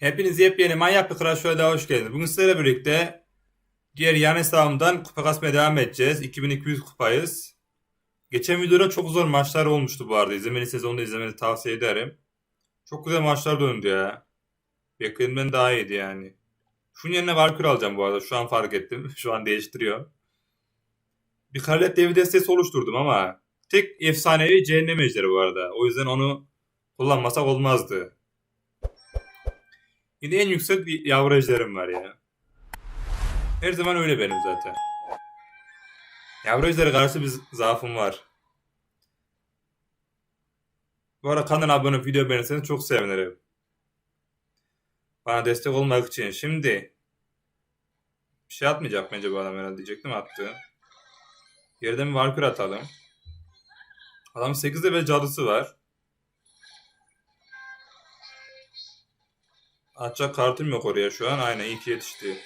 Hepiniz yepyeni manyak bir Crash Royale'e hoş geldiniz. Bugün sizlerle birlikte diğer yan hesabımdan kupa kasmaya devam edeceğiz. 2200 kupayız. Geçen videoda çok zor maçlar olmuştu bu arada. İzlemediyseniz onu da izlemenizi tavsiye ederim. Çok güzel maçlar döndü ya. Beklediğimden daha iyiydi yani. Şunun yerine Valkyrie alacağım bu arada. Şu an fark ettim. Şu an değiştiriyor. Bir Karalet devi destesi oluşturdum ama tek efsanevi cehennem ejderi bu arada. O yüzden onu kullanmasak olmazdı. Yine en yüksek ejderim var ya. Her zaman öyle benim zaten. Yavru ejdere karşı bir zaafım var. Bu arada kanala abone olup video beğenirseniz çok sevinirim. Bana destek olmak için. Şimdi bir şey atmayacak bence bu adam herhalde diyecektim attı. Yerden bir Valkyrie atalım. Adam 8 level cadısı var. Atacak kartım yok oraya şu an. Aynen ki yetişti.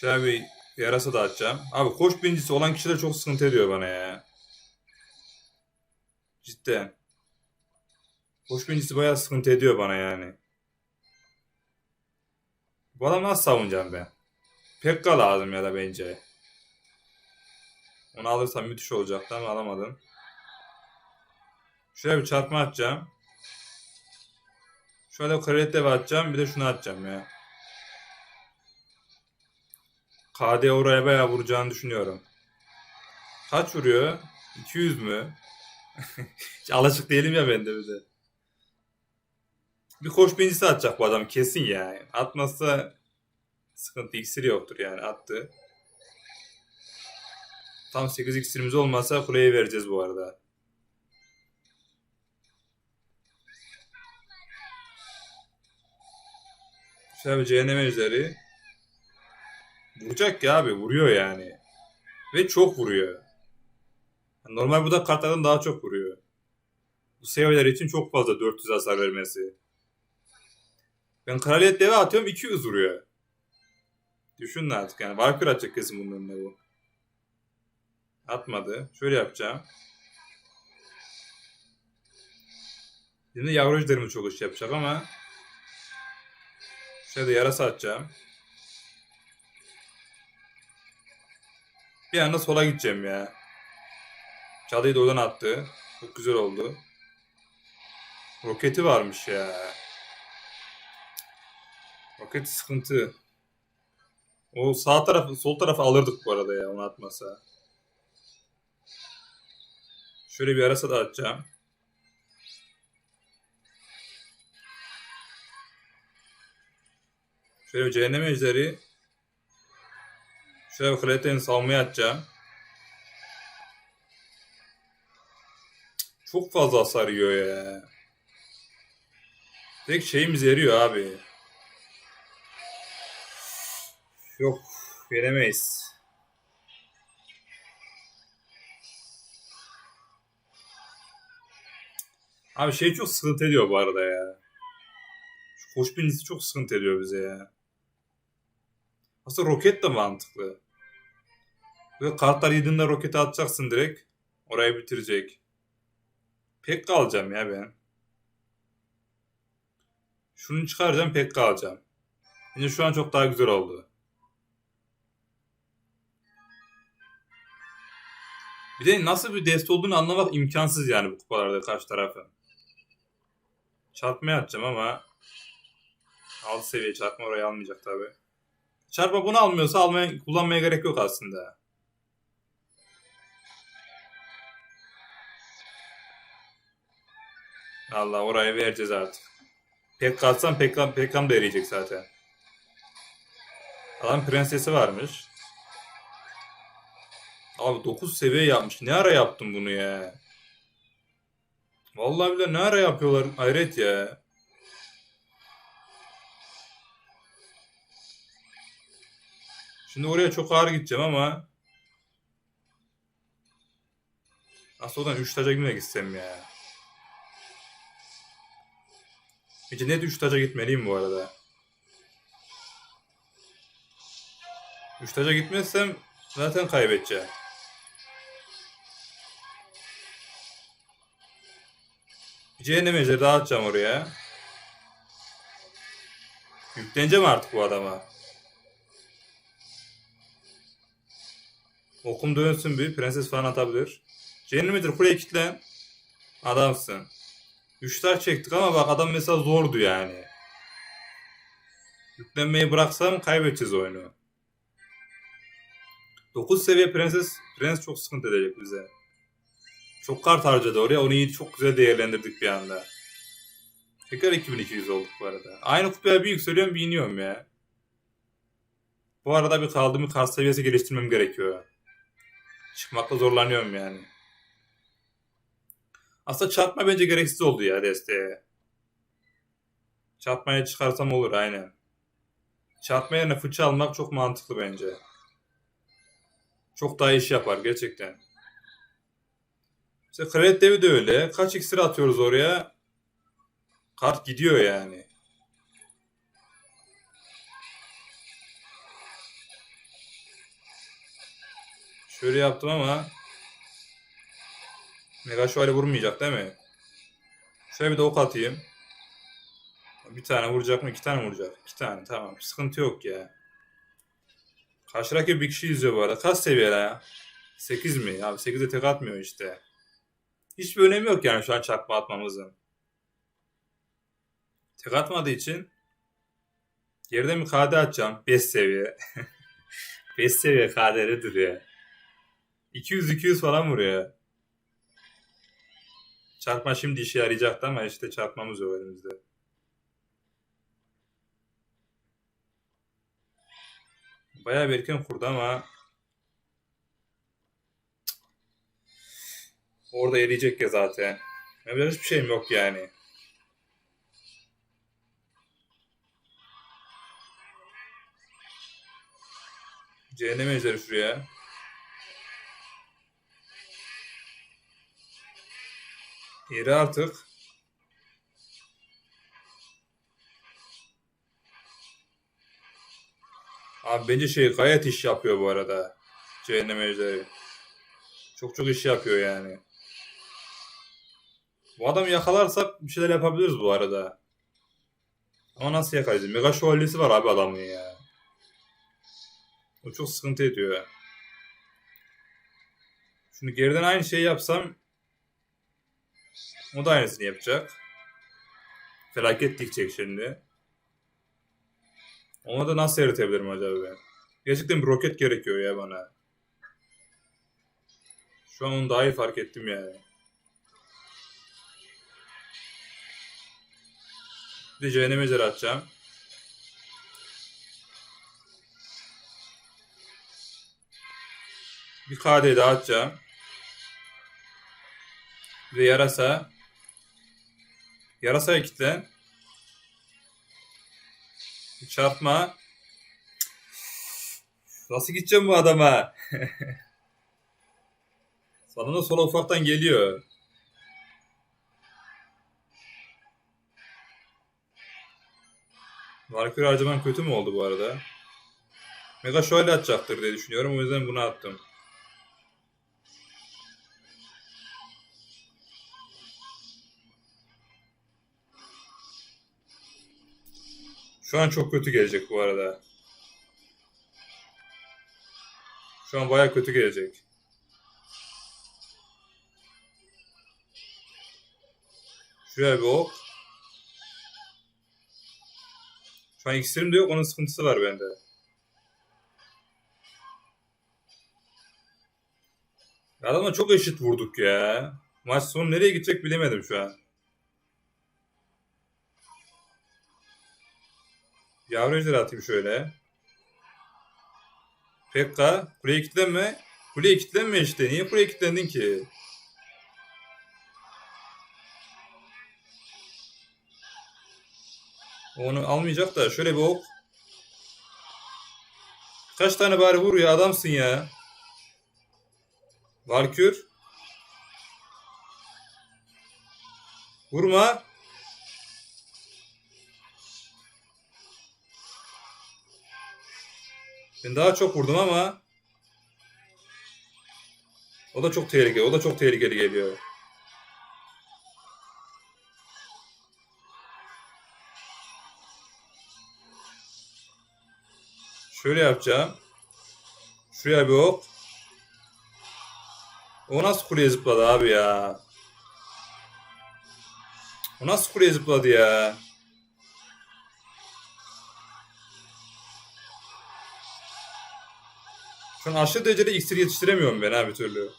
Şöyle bir yarasa da atacağım. Abi koş birincisi olan kişiler çok sıkıntı ediyor bana ya. Cidden. Koş birincisi bayağı sıkıntı ediyor bana yani. Bu adam nasıl savunacağım ben? Pekka lazım ya da bence. Onu alırsam müthiş olacaktı ama alamadım. Şöyle bir çarpma atacağım. Şöyle kredi dev atacağım. Bir de şunu atacağım ya. KD oraya bayağı vuracağını düşünüyorum. Kaç vuruyor? 200 mü? Alışık değilim ya ben de bir de. Bir koş birincisi atacak bu adam kesin yani. Atmazsa sıkıntı iksiri yoktur yani attı. Tam 8 iksirimiz olmasa kuleye vereceğiz bu arada. Bir cehennem ejderi. Vuracak ya abi. Vuruyor yani. Ve çok vuruyor. Normal bu da kartlardan daha çok vuruyor. Bu seviyeler için çok fazla 400 hasar vermesi. Ben kraliyet deve atıyorum 200 vuruyor. Düşünün artık yani. Valkyrie atacak kesin bunun önüne bu. Atmadı. Şöyle yapacağım. Şimdi yavru ejderimiz çok iş yapacak ama Şöyle yarasa atacağım. Bir anda sola gideceğim ya. Çalıyı da oradan attı. Çok güzel oldu. Roketi varmış ya. Roket sıkıntı. O sağ tarafı, sol tarafı alırdık bu arada ya onu atmasa. Şöyle bir yarasa da atacağım. Şöyle cehennem ejderi. Şöyle Kraten'i savunmaya atacağım. Çok fazla hasar yiyor ya. Tek şeyimiz eriyor abi. Yok veremeyiz. Abi şey çok sıkıntı ediyor bu arada ya. Şu koş birincisi çok sıkıntı ediyor bize ya. Aslında roket de mantıklı. Böyle kartlar yediğinde roketi atacaksın direkt. Orayı bitirecek. Pek kalacağım ya ben. Şunu çıkaracağım pek kalacağım. Bence şu an çok daha güzel oldu. Bir de nasıl bir dest olduğunu anlamak imkansız yani bu kupalarda karşı tarafın. Çarpmaya atacağım ama alt seviye çarpma orayı almayacak tabi. Çarpma bunu almıyorsa almaya, kullanmaya gerek yok aslında. Allah oraya vereceğiz artık. Pek kalsam Pekkan, Pekkan da eriyecek zaten. Adam prensesi varmış. Abi 9 seviye yapmış. Ne ara yaptın bunu ya? Vallahi bile ne ara yapıyorlar? Hayret ya. Şimdi oraya çok ağır gideceğim ama aslında oradan 3 taca gitmek istem ya. Peki net 3 taca gitmeliyim bu arada. 3 taca gitmezsem zaten kaybedeceğim. Cehennem ejderi daha atacağım oraya. Yükleneceğim artık bu adama. Okum dönsün bir. Prenses falan atabilir. Cehennem ejderi kuleye kilitlen. Adamsın. 3 taş çektik ama bak adam mesela zordu yani. Yüklenmeyi bıraksam kaybedeceğiz oyunu. 9 seviye prenses prens çok sıkıntı edecek bize. Çok kart harcadı oraya. Onu iyi çok güzel değerlendirdik bir anda. Tekrar 2200 olduk bu arada. Aynı kupaya bir yükseliyorum bir iniyorum ya. Bu arada bir kaldığım kart seviyesi geliştirmem gerekiyor. Çıkmakta zorlanıyorum yani. Aslında çarpma bence gereksiz oldu ya desteğe. Çarpmaya çıkarsam olur aynen. Çarpma yerine fıçı almak çok mantıklı bence. Çok daha iş yapar gerçekten. İşte kredi devi de öyle. Kaç iksir atıyoruz oraya? Kart gidiyor yani. Şöyle yaptım ama Mega şövalye vurmayacak değil mi? Şöyle bir de ok atayım. Bir tane vuracak mı? İki tane vuracak. İki tane tamam. Sıkıntı yok ya. Karşı bir kişi izliyor bu arada. Kaç seviyeler ya? 8 mi? Abi 8'e tek atmıyor işte. Hiçbir önemi yok yani şu an çarpma atmamızın. Tek atmadığı için geride mi KD atacağım? 5 seviye. 5 seviye KD'lidir ya. 200-200 falan vuruyor. Çarpma şimdi işe yarayacaktı ama işte çarpmamız yok elimizde. Bayağı bir erken kurdu ama orada eriyecek ya zaten. Yapacak hiçbir şeyim yok yani. Cehennem ejderi şuraya. Yeri artık. Abi bence şey gayet iş yapıyor bu arada. Cehennem ejderi. Çok çok iş yapıyor yani. Bu adamı yakalarsak bir şeyler yapabiliriz bu arada. Ama nasıl yakalayacağız? Mega şövalyesi var abi adamın ya. O çok sıkıntı ediyor. Şimdi geriden aynı şeyi yapsam o da aynısını yapacak. Felaket dikecek şimdi. Ona da nasıl yaratabilirim acaba ben? Gerçekten bir roket gerekiyor ya bana. Şu an onu daha iyi fark ettim yani. Bir de cehennem atacağım. Bir KD daha atacağım. Bir de yarasa. Yarasaya. Bir çarpma. Nasıl gideceğim bu adama? Sana da sola ufaktan geliyor. Valkyrie harcaman kötü mü oldu bu arada? Mega şöyle atacaktır diye düşünüyorum. O yüzden bunu attım. Şu an çok kötü gelecek bu arada. Şu an baya kötü gelecek. Şuraya bir ok. Şu an iksirim de yok. Onun sıkıntısı var bende. Ya Adama çok eşit vurduk ya. Maç sonu nereye gidecek bilemedim şu an. Yavru ejder atayım şöyle. Pekka. Kuleye kilitlenme. Kuleye kilitlenme işte. Niye kuleye kilitlendin ki? Onu almayacak da şöyle bir ok. Kaç tane bari vur ya adamsın ya. Valkür. Vurma. Ben daha çok vurdum ama o da çok tehlikeli. O da çok tehlikeli geliyor. Şöyle yapacağım. Şuraya bir hop. O nasıl kuleye zıpladı abi ya? O nasıl kuleye zıpladı ya? Şu aşırı derecede iksir yetiştiremiyorum ben ha bir türlü.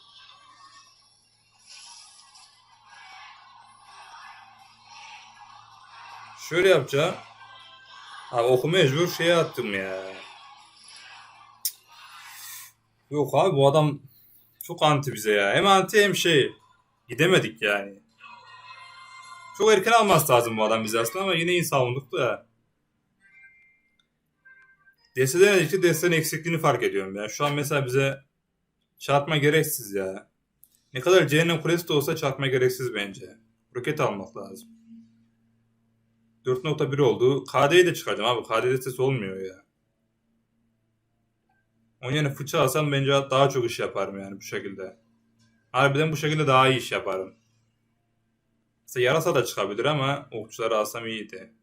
Şöyle yapacağım. Abi oku mecbur şeye attım ya. Yok abi bu adam çok anti bize ya. Hem anti hem şey. Gidemedik yani. Çok erken alması lazım bu adam bize aslında ama yine iyi savunduk da. Desteden önce destenin eksikliğini fark ediyorum ya. Şu an mesela bize çarpma gereksiz ya. Ne kadar cehennem kulesi de olsa çarpma gereksiz bence. Roket almak lazım. 4.1 oldu. KD'yi de çıkaracağım abi. KD destesi olmuyor ya. Onun yerine fıçı alsam bence daha çok iş yaparım yani bu şekilde. Harbiden bu şekilde daha iyi iş yaparım. Mesela yarasa da çıkabilir ama okçuları alsam iyiydi.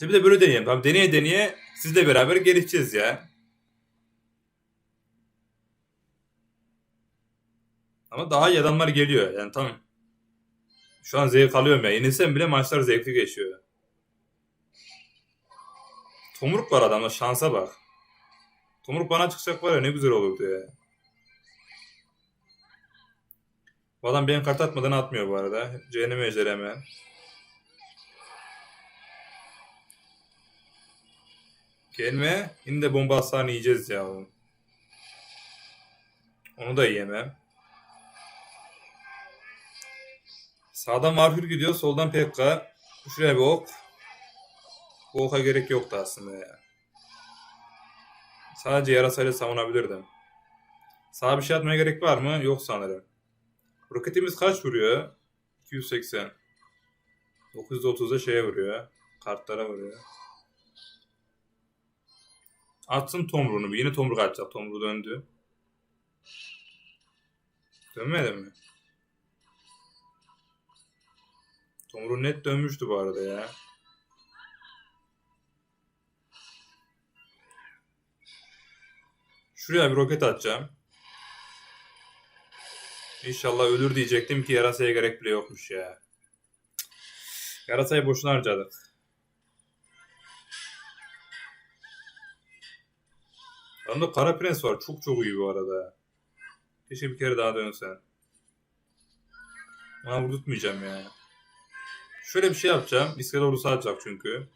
İşte bir de böyle deneyelim. Tamam deneye deneye sizle beraber gelişeceğiz ya. Ama daha iyi adamlar geliyor. Yani tamam. Şu an zevk alıyorum ya. Yenilsem bile maçlar zevkli geçiyor. Tomruk var adamda şansa bak. Tomruk bana çıkacak var ya ne güzel olurdu ya. Bu adam benim kart atmadan atmıyor bu arada. Cehennem ejderi hemen. Gelme. Yine de bomba hasarını yiyeceğiz ya. Onu da yiyemem. Sağdan Varhür gidiyor. Soldan Pekka. Şuraya bir ok. Bu oka gerek yoktu aslında ya. Sadece yarasayla savunabilirdim. Sağa bir şey atmaya gerek var mı? Yok sanırım. Roketimiz kaç vuruyor? 280. 930'da şeye vuruyor. Kartlara vuruyor. Atsın tomruğunu bir. Yine tomruk atacak. Tomruğu döndü. Dönmedi mi? Tomruğu net dönmüştü bu arada ya. Şuraya bir roket atacağım. İnşallah ölür diyecektim ki yarasaya gerek bile yokmuş ya. Yarasayı boşuna harcadık. Yanımda Kara Prens var. Çok çok iyi bu arada. Keşke bir kere daha dönsen. Ona vurdurtmayacağım ya. Şöyle bir şey yapacağım. İskele doğru atacak çünkü.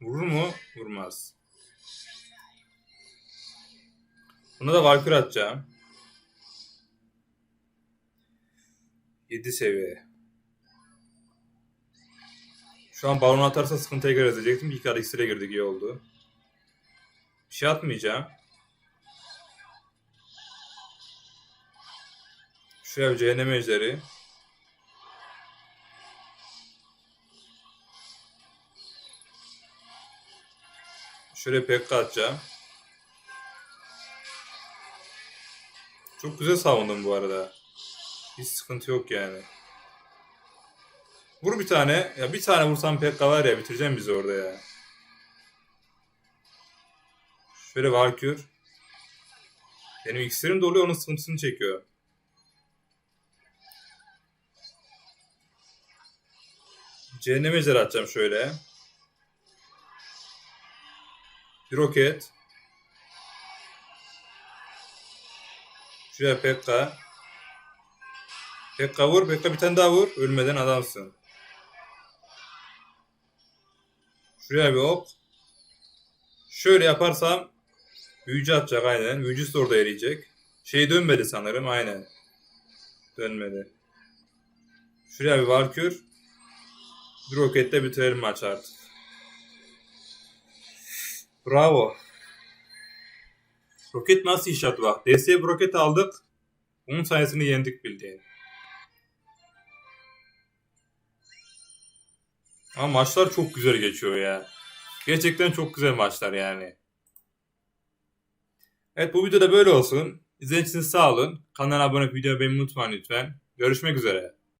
Vurur mu? Vurmaz. Buna da Valkyrie atacağım. 7 seviye. Şu an balon atarsa sıkıntıya gireriz diyecektim. İlk ara girdik iyi oldu. Şey atmayacağım. Şuraya bir cehennem ejderi. Şöyle pekka atacağım. Çok güzel savundum bu arada. Hiç sıkıntı yok yani. Vur bir tane. Ya bir tane vursam pekka var ya bitireceğim bizi orada ya. Şöyle Valkür. Benim iksirim doluyor onun sıkıntısını çekiyor. Cehennem ejderi atacağım şöyle. Bir roket. Şuraya Pekka. Pekka vur. Pekka bir tane daha vur. Ölmeden adamsın. Şuraya bir ok. Şöyle yaparsam büyücü atacak aynen. Büyücüsü de orada eriyecek. Şey dönmedi sanırım aynen. Dönmedi. Şuraya bir Valkür. Bir roketle bitirelim maç artık. Bravo. Roket nasıl yaptı bak. DS'ye bir roket aldık. Onun sayesinde yendik bildiğin. Ama maçlar çok güzel geçiyor ya. Gerçekten çok güzel maçlar yani. Evet bu videoda böyle olsun. İzlediğiniz için sağ olun. Kanala abone olup videoyu beğenmeyi unutmayın lütfen. Görüşmek üzere.